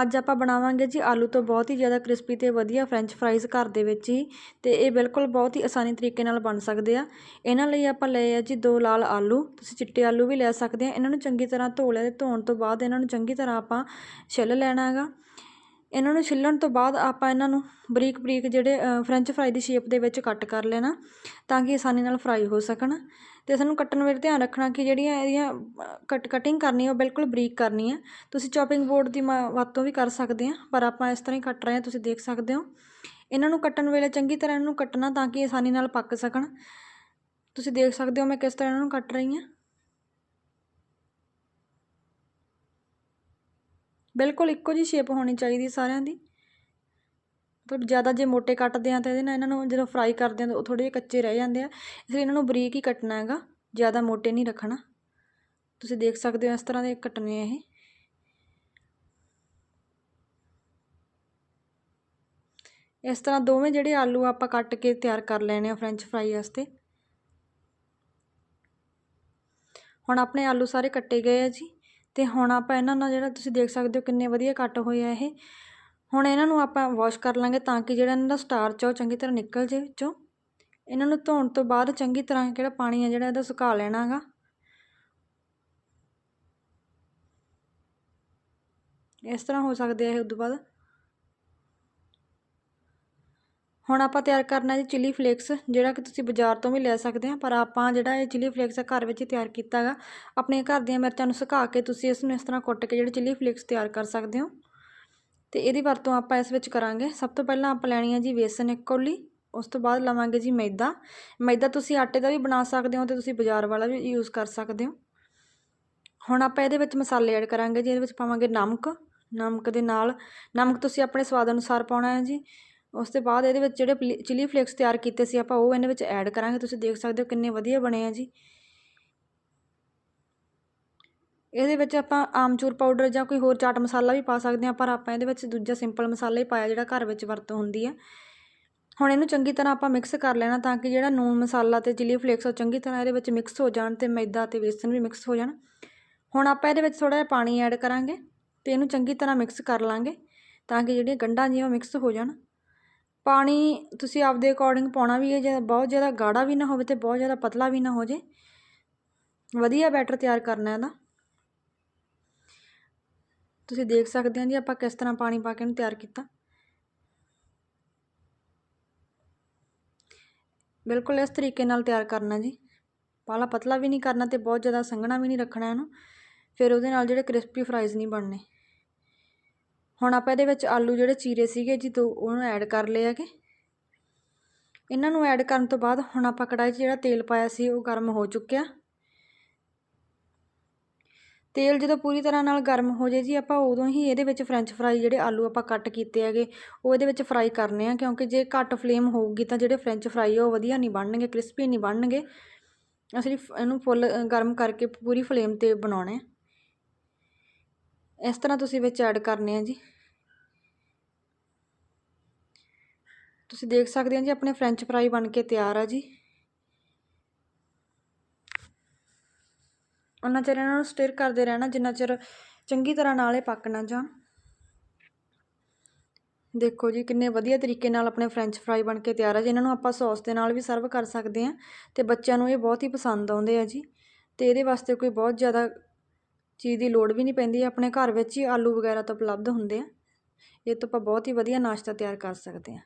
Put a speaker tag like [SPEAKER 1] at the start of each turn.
[SPEAKER 1] ਅੱਜ ਆਪਾਂ ਬਣਾਵਾਂਗੇ ਜੀ ਆਲੂ ਤੋਂ ਬਹੁਤ ਹੀ ਜ਼ਿਆਦਾ ਕ੍ਰਿਸਪੀ ਤੇ ਵਧੀਆ ਫ੍ਰੈਂਚ ਫਰਾਈਜ਼ ਘਰ ਦੇ ਵਿੱਚ ਹੀ ਤੇ ਇਹ ਬਿਲਕੁਲ ਬਹੁਤ ਹੀ ਆਸਾਨੀ ਤਰੀਕੇ ਨਾਲ ਬਣ ਸਕਦੇ ਆ। ਇਹਨਾਂ ਲਈ ਆਪਾਂ ਲਏ ਆ ਜੀ ਦੋ ਲਾਲ ਆਲੂ, ਤੁਸੀਂ ਚਿੱਟੇ ਆਲੂ ਵੀ ਲੈ ਸਕਦੇ ਆ। ਇਹਨਾਂ ਨੂੰ ਚੰਗੀ ਤਰ੍ਹਾਂ ਧੋ ਲਿਆ ਤੇ ਧੋਣ ਤੋਂ ਬਾਅਦ ਇਹਨਾਂ ਨੂੰ ਚੰਗੀ ਤਰ੍ਹਾਂ ਆਪਾਂ ਛਿੱਲ ਲੈਣਾ ਹੈਗਾ। ਇਹਨਾਂ ਨੂੰ ਛਿੱਲਣ ਤੋਂ ਬਾਅਦ ਆਪਾਂ ਇਹਨਾਂ ਨੂੰ ਬਰੀਕ ਬਰੀਕ ਜਿਹੜੇ ਫ੍ਰੈਂਚ ਫਰਾਈ ਦੀ ਸ਼ੇਪ ਦੇ ਵਿੱਚ ਕੱਟ ਕਰ ਲੈਣਾ ਤਾਂ ਕਿ ਆਸਾਨੀ ਨਾਲ ਫਰਾਈ ਹੋ ਸਕਣ। ਤੇ ਸਾਨੂੰ ਕੱਟਣ ਵੇਲੇ ਧਿਆਨ ਰੱਖਣਾ ਕਿ ਜਿਹੜੀਆਂ ਇਹਦੀਆਂ ਕਟ ਕਟਿੰਗ ਕਰਨੀ ਉਹ ਬਿਲਕੁਲ ਬਰੀਕ ਕਰਨੀ ਹੈ ਤੁਸੀਂ ਚੌਪਿੰਗ ਬੋਰਡ ਦੀ ਵਰਤੋਂ ਵੀ ਕਰ ਸਕਦੇ ਆ, ਪਰ ਆਪਾਂ ਇਸ ਤਰ੍ਹਾਂ ਹੀ ਕੱਟ ਰਹੇ ਹਾਂ ਤੁਸੀਂ ਦੇਖ ਸਕਦੇ ਹੋ। ਇਹਨਾਂ ਨੂੰ ਕੱਟਣ ਵੇਲੇ ਚੰਗੀ ਤਰ੍ਹਾਂ ਇਹਨਾਂ ਨੂੰ ਕੱਟਣਾ ਤਾਂ ਕਿ ਆਸਾਨੀ ਨਾਲ ਪੱਕ ਸਕਣ। ਤੁਸੀਂ ਦੇਖ ਸਕਦੇ ਹੋ ਮੈਂ ਕਿਸ ਤਰ੍ਹਾਂ ਇਹਨਾਂ ਨੂੰ ਕੱਟ ਰਹੀ ਹਾਂ ਬਿਲਕੁਲ ਇੱਕੋ ਜਿਹੀ ਸ਼ੇਪ ਹੋਣੀ ਚਾਹੀਦੀ ਸਾਰਿਆਂ ਦੀ। ਮਤਲਬ ਜ਼ਿਆਦਾ ਜੇ ਮੋਟੇ ਕੱਟਦੇ ਆ ਤਾਂ ਇਹਦੇ ਨਾਲ ਇਹਨਾਂ ਨੂੰ ਜਦੋਂ ਫਰਾਈ ਕਰਦੇ ਆ ਤਾਂ ਉਹ ਥੋੜ੍ਹੇ ਜਿਹੇ ਕੱਚੇ ਰਹਿ ਜਾਂਦੇ ਆ। ਇਸ ਲਈ ਇਹਨਾਂ ਨੂੰ ਬਰੀਕ ਹੀ ਕੱਟਣਾ ਹੈਗਾ, ਜ਼ਿਆਦਾ ਮੋਟੇ ਨਹੀਂ ਰੱਖਣਾ। ਤੁਸੀਂ ਦੇਖ ਸਕਦੇ ਹੋ ਇਸ ਤਰ੍ਹਾਂ ਦੇ ਕੱਟਣੇ ਆ ਇਹ। ਇਸ ਤਰ੍ਹਾਂ ਦੋਵੇਂ ਜਿਹੜੇ ਆਲੂ ਆਪਾਂ ਕੱਟ ਕੇ ਤਿਆਰ ਕਰ ਲੈਣੇ ਆ ਫ੍ਰੈਂਚ ਫਰਾਈ ਵਾਸਤੇ। ਹੁਣ ਆਪਣੇ ਆਲੂ ਸਾਰੇ ਕੱਟੇ ਗਏ ਆ ਜੀ। ਅਤੇ ਹੁਣ ਆਪਾਂ ਇਹਨਾਂ ਨਾਲ ਜਿਹੜਾ ਤੁਸੀਂ ਦੇਖ ਸਕਦੇ ਹੋ ਕਿੰਨੇ ਵਧੀਆ ਕੱਟ ਹੋਏ ਆ ਇਹ। ਹੁਣ ਇਹਨਾਂ ਨੂੰ ਆਪਾਂ ਵਾਸ਼ ਕਰ ਲਾਂਗੇ ਤਾਂ ਕਿ ਜਿਹੜਾ ਇਹਨਾਂ ਦਾ ਸਟਾਰਚ ਆ, ਉਹ ਚੰਗੀ ਤਰ੍ਹਾਂ ਨਿਕਲ ਜੇ ਵਿੱਚੋਂ। ਇਹਨਾਂ ਨੂੰ ਧੋਣ ਤੋਂ ਬਾਅਦ ਚੰਗੀ ਤਰ੍ਹਾਂ ਕਿਹੜਾ ਪਾਣੀ ਆ ਜਿਹੜਾ ਇਹਦਾ ਸੁਕਾ ਲੈਣਾ ਹੈਗਾ। ਇਸ ਤਰ੍ਹਾਂ ਹੋ ਸਕਦੇ ਆ ਇਹ ਉਦੋਂ ਬਾਅਦ। ਹੁਣ ਆਪਾਂ ਤਿਆਰ ਕਰਨਾ ਜੀ ਚਿਲੀ ਫਲੇਕਸ ਜਿਹੜਾ ਕਿ ਤੁਸੀਂ ਬਾਜ਼ਾਰ ਤੋਂ ਵੀ ਲੈ ਸਕਦੇ ਆ ਪਰ ਆਪਾਂ ਜਿਹੜਾ ਇਹ ਚਿਲੀ ਫਲੇਕਸ ਘਰ ਵਿੱਚ ਹੀ ਤਿਆਰ ਕੀਤਾ ਹੈਗਾ। ਆਪਣੇ ਘਰ ਦੀਆਂ ਮਿਰਚਾਂ ਨੂੰ ਸੁਕਾ ਕੇ ਤੁਸੀਂ ਇਸ ਨੂੰ ਇਸ ਤਰ੍ਹਾਂ ਕੁੱਟ ਕੇ ਜਿਹੜੇ ਚਿਲੀ ਫਲੇਕਸ ਤਿਆਰ ਕਰ ਸਕਦੇ ਹੋ। ਤੇ ਇਹਦੀ ਵਰਤੋਂ ਆਪਾਂ ਇਸ ਵਿੱਚ ਕਰਾਂਗੇ। ਸਭ ਤੋਂ ਪਹਿਲਾਂ ਆਪਾਂ ਲੈਣੀ ਹੈ ਜੀ ਵੇਸਨ ਇੱਕ ਕੌਲੀ, ਉਸ ਤੋਂ ਬਾਅਦ ਲਵਾਂਗੇ ਜੀ ਮੈਦਾ। ਮੈਦਾ ਤੁਸੀਂ ਆਟੇ ਦਾ ਵੀ ਬਣਾ ਸਕਦੇ ਹੋ ਤੇ ਤੁਸੀਂ ਬਾਜ਼ਾਰ ਵਾਲਾ ਵੀ ਯੂਜ਼ ਕਰ ਸਕਦੇ ਹੋ। ਹੁਣ ਆਪਾਂ ਇਹਦੇ ਵਿੱਚ ਮਸਾਲੇ ਐਡ ਕਰਾਂਗੇ ਜੀ, ਇਹਦੇ ਵਿੱਚ ਪਾਵਾਂਗੇ ਨਮਕ। ਨਮਕ ਦੇ ਨਾਲ, ਨਮਕ ਤੁਸੀਂ ਆਪਣੇ ਸਵਾਦ ਅਨੁਸਾਰ ਪਾਉਣਾ ਹੈ ਜੀ। ਉਸ ਤੋਂ ਬਾਅਦ ਇਹਦੇ ਵਿੱਚ ਜਿਹੜੇ ਚਿਲੀ ਫਲੇਕਸ ਤਿਆਰ ਕੀਤੇ ਸੀ, ਆਪਾਂ ਉਹ ਇਹਦੇ ਵਿੱਚ ਐਡ ਕਰਾਂਗੇ, ਤੁਸੀਂ ਦੇਖ ਸਕਦੇ ਹੋ ਕਿੰਨੇ ਵਧੀਆ ਬਣੇ ਆ ਜੀ। ਇਹਦੇ ਵਿੱਚ ਆਪਾਂ ਆਮਚੂਰ ਪਾਊਡਰ ਜਾਂ ਕੋਈ ਹੋਰ ਚਾਟ ਮਸਾਲਾ ਵੀ ਪਾ ਸਕਦੇ ਹਾਂ, ਪਰ ਆਪਾਂ ਇਹਦੇ ਵਿੱਚ ਦੂਜਾ ਸਿੰਪਲ ਮਸਾਲਾ ਹੀ ਪਾਇਆ, ਜਿਹੜਾ ਘਰ ਵਿੱਚ ਵਰਤੋਂ ਹੁੰਦੀ ਹੈ ਹੁਣ ਇਹਨੂੰ ਚੰਗੀ ਤਰ੍ਹਾਂ ਆਪਾਂ ਮਿਕਸ ਕਰ ਲੈਣਾ ਤਾਂ ਕਿ ਜਿਹੜਾ ਨੂਨ ਮਸਾਲਾ ਤੇ ਚਿਲੀ ਫਲੇਕਸ ਉਹ ਚੰਗੀ ਤਰ੍ਹਾਂ ਇਹਦੇ ਵਿੱਚ ਮਿਕਸ ਹੋ ਜਾਣ ਤੇ ਮੈਦਾ ਤੇ ਵੇਸਣ ਵੀ ਮਿਕਸ ਹੋ ਜਾਣ। ਹੁਣ ਆਪਾਂ ਇਹਦੇ ਵਿੱਚ ਥੋੜਾ ਜਿਹਾ ਪਾਣੀ ਐਡ ਕਰਾਂਗੇ ਤੇ ਇਹਨੂੰ ਚੰਗੀ ਤਰ੍ਹਾਂ ਮਿਕਸ ਕਰ ਲਾਂਗੇ ਤਾਂ ਕਿ ਜਿਹੜੀਆਂ ਗੰਢਾਂ ਜਿਹੀਆਂ ਮਿਕਸ ਹੋ ਜਾਣ। ਪਾਣੀ ਤੁਸੀਂ ਆਪਦੇ ਅਕੋਰਡਿੰਗ ਪਾਉਣਾ ਵੀ ਹੈ ਜੇ ਬਹੁਤ ਜ਼ਿਆਦਾ ਗਾੜਾ ਵੀ ਨਾ ਹੋਵੇ ਅਤੇ ਬਹੁਤ ਜ਼ਿਆਦਾ ਪਤਲਾ ਵੀ ਨਾ ਹੋ ਜੇ। ਵਧੀਆ ਬੈਟਰ ਤਿਆਰ ਕਰਨਾ ਇਹਦਾ। ਤੁਸੀਂ ਦੇਖ ਸਕਦੇ ਹੋ ਜੀ ਆਪਾਂ ਕਿਸ ਤਰ੍ਹਾਂ ਪਾਣੀ ਪਾ ਕੇ ਇਹਨੂੰ ਤਿਆਰ ਕੀਤਾ। ਬਿਲਕੁਲ ਇਸ ਤਰੀਕੇ ਨਾਲ ਤਿਆਰ ਕਰਨਾ ਜੀ। ਪਾਲਾ ਪਤਲਾ ਵੀ ਨਹੀਂ ਕਰਨਾ ਤੇ ਬਹੁਤ ਜ਼ਿਆਦਾ ਸੰਘਣਾ ਵੀ ਨਹੀਂ ਰੱਖਣਾ ਇਹਨੂੰ। ਫਿਰ ਉਹਦੇ ਨਾਲ ਜਿਹੜੇ ਕ੍ਰਿਸਪੀ ਫਰਾਈਜ਼ ਨਹੀਂ ਬਣਨੇ। ਹੁਣ ਆਪਾਂ ਇਹਦੇ ਵਿੱਚ ਆਲੂ ਜਿਹੜੇ ਚੀਰੇ ਸੀਗੇ ਜੀ, ਤੋਂ ਉਹਨੂੰ ਐਡ ਕਰ ਲਏ ਹੈਗੇ। ਇਹਨਾਂ ਨੂੰ ਐਡ ਕਰਨ ਤੋਂ ਬਾਅਦ ਹੁਣ ਆਪਾਂ ਕੜਾਈ 'ਚ ਜਿਹੜਾ ਤੇਲ ਪਾਇਆ ਸੀ, ਉਹ ਗਰਮ ਹੋ ਚੁੱਕਿਆ। ਤੇਲ ਜਦੋਂ ਪੂਰੀ ਤਰ੍ਹਾਂ ਨਾਲ ਗਰਮ ਹੋ ਜੇ ਜੀ, ਆਪਾਂ ਉਦੋਂ ਹੀ ਇਹਦੇ ਵਿੱਚ ਫ੍ਰੈਂਚ ਫਰਾਈ ਜਿਹੜੇ ਆਲੂ ਆਪਾਂ ਕੱਟ ਕੀਤੇ ਹੈਗੇ, ਉਹ ਇਹਦੇ ਵਿੱਚ ਫਰਾਈ ਕਰਨੇ ਆ, ਕਿਉਂਕਿ ਜੇ ਘੱਟ ਫਲੇਮ ਹੋਊਗੀ ਤਾਂ ਜਿਹੜੇ ਫ੍ਰੈਂਚ ਫਰਾਈ ਉਹ ਵਧੀਆ ਨਹੀਂ ਬਣਨਗੇ ਕ੍ਰਿਸਪੀ ਨਹੀਂ ਬਣਨਗੇ। ਅਸੀਂ ਇਹਨੂੰ ਫੁੱਲ ਗਰਮ ਕਰਕੇ ਪੂਰੀ ਫਲੇਮ ਤੇ ਬਣਾਉਣੇ ਇਸ ਤਰ੍ਹਾਂ ਤੁਸੀਂ ਵਿੱਚ ਐਡ ਕਰਨੇ ਆ ਜੀ। ਤੁਸੀਂ ਦੇਖ ਸਕਦੇ ਹੋ ਜੀ, ਆਪਣੇ ਫ੍ਰੈਂਚ ਫਰਾਈ ਬਣ ਕੇ ਤਿਆਰ ਆ ਜੀ। ਉਹਨਾਂ ਚਿਰ ਇਹਨਾਂ ਨੂੰ ਸਟਿਰ ਕਰਦੇ ਰਹਿਣਾ, ਜਿੰਨਾ ਚਿਰ ਚੰਗੀ ਤਰ੍ਹਾਂ ਨਾਲੇ ਪੱਕ ਨਾ ਜਾਣ। ਦੇਖੋ ਜੀ, ਕਿੰਨੇ ਵਧੀਆ ਤਰੀਕੇ ਨਾਲ ਆਪਣੇ ਫ੍ਰੈਂਚ ਫਰਾਈ ਬਣ ਕੇ ਤਿਆਰ ਆ ਜੀ। ਇਹਨਾਂ ਨੂੰ ਆਪਾਂ ਸੌਸ ਦੇ ਨਾਲ ਵੀ ਸਰਵ ਕਰ ਸਕਦੇ ਆ, ਤੇ ਬੱਚਿਆਂ ਨੂੰ ਇਹ ਬਹੁਤ ਹੀ ਪਸੰਦ ਆਉਂਦੇ ਆ ਜੀ। ਤੇ ਇਹਦੇ ਵਾਸਤੇ ਕੋਈ ਬਹੁਤ ਜ਼ਿਆਦਾ ਚੀਜ਼ ਦੀ ਲੋੜ ਵੀ ਨਹੀਂ ਪੈਂਦੀ, ਆਪਣੇ ਘਰ ਵਿੱਚ ਹੀ ਆਲੂ ਵਗੈਰਾ ਤਾਂ ਉਪਲਬਧ ਹੁੰਦੇ ਆ। ਇਹ ਤੋਂ ਆਪਾਂ ਬਹੁਤ ਹੀ ਵਧੀਆ ਨਾਸ਼ਤਾ ਤਿਆਰ ਕਰ ਸਕਦੇ ਹਾਂ।